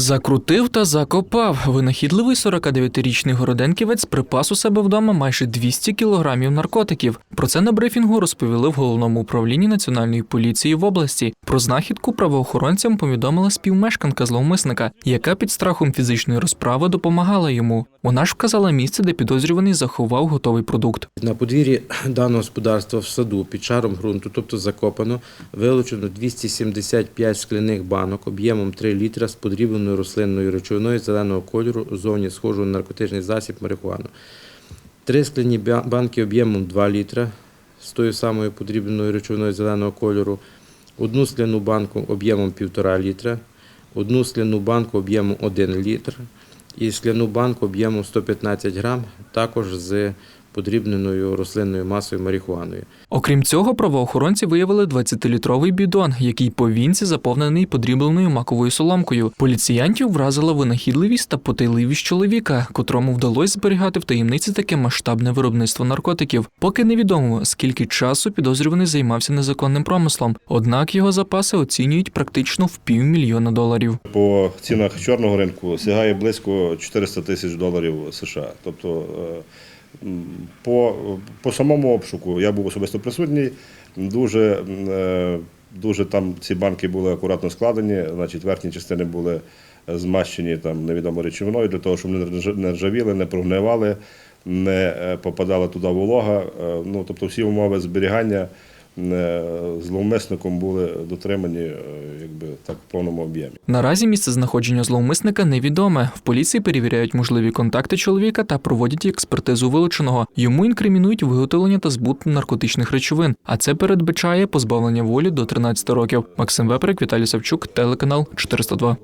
Закрутив та закопав. Винахідливий 49-річний городенківець припас у себе вдома майже 200 кілограмів наркотиків. Про це на брифінгу розповіли в головному управлінні національної поліції в області. Про знахідку правоохоронцям повідомила співмешканка зловмисника, яка під страхом фізичної розправи допомагала йому. Вона ж вказала місце, де підозрюваний заховав готовий продукт. На подвір'ї даного господарства в саду під шаром ґрунту, тобто закопано, вилучено 275 скляних банок об'ємом 3 літра з подрібленою рослинною речовиною зеленого кольору у зоні схожого на наркотичний засіб марихуану. Три скляні банки об'ємом 2 літра з тою самою подрібленою речовиною зеленого кольору, одну скляну банку об'ємом 1,5 літра, одну скляну банку об'ємом 1 літр і скляну банку об'ємом 115 грам, також з подрібненою рослинною масою марихуаною. Окрім цього, правоохоронці виявили 20-літровий бідон, який по вінці заповнений подрібленою маковою соломкою. Поліціянтів вразила винахідливість та потайливість чоловіка, котрому вдалося зберігати в таємниці таке масштабне виробництво наркотиків. Поки невідомо, скільки часу підозрюваний займався незаконним промислом. Однак його запаси оцінюють практично в півмільйона доларів. По цінах чорного ринку сягає близько 400 тисяч доларів США. Тобто е, по, по самому обшуку я був особисто присутній. Дуже, е, дуже там ці банки були акуратно складені, значить верхні частини були змащені там невідомо речовиною для того, щоб не рж- не ржавіли, не прогнивали, не е, попадала туди волога. Е, Ну, тобто всі умови зберігання зловмисником були дотримані е, якби так в повному об'ємі. Наразі місце знаходження зловмисника невідоме. В поліції перевіряють можливі контакти чоловіка та проводять експертизу вилученого. Йому інкримінують виготовлення та збут наркотичних речовин, а це передбачає позбавлення волі до 13 років. Максим Веприк, Віталій Савчук, телеканал 402.